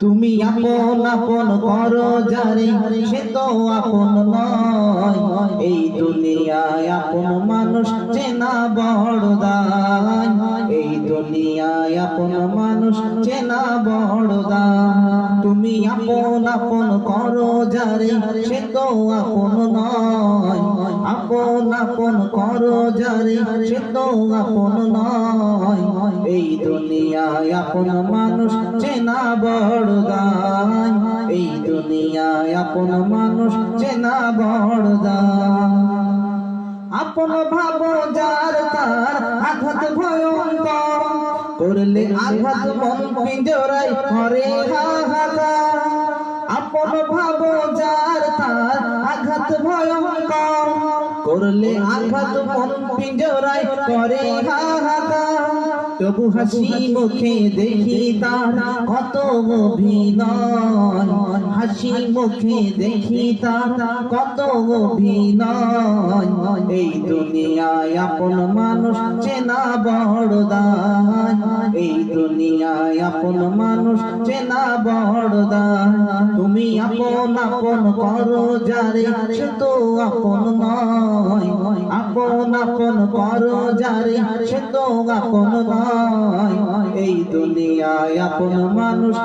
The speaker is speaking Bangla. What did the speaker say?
তুমি আপন আপন করো যারে, সে তো আপন নয়। এই দুনিয়ায় আপন মানুষ চেনা বড় দায়। এই দুনিয়ায় আপন মানুষ চেনা বড় দায়। তুমি আপন আপন করো যারে, সে তো আপন নয়। আপন আপন করো যারে, সে তো আপন নয়। এই দুনিয়ায় আপন মানুষ চেনা বড় এই দুনিয়ায় আপন মানুষ চেনা বড় আপন ভাব যার তার আঘাত ভয়ঙ্কর। করলে আঘাত মন পিঞ্জরাই করে হাহাকার। আপন ভাব যার তার আঘাত ভয়ঙ্কর। করলে আঘাত মন পিঞ্জরাই করে হাহাকার। তবু হাসি মুখে দেখি তার কত অভিনয়। হাসি মুখে দেখি তার কত অভিনয়। এই দুনিয়ায় আপন মানুষ চেনা বড় দায় এই দুনিয়ায় আপন মানুষ চেনা বড় তুমি আপন আপন করো যারে সে তো আপন নয়। যারে সে তো আপন এই দুনিয়ায় আপন মানুষ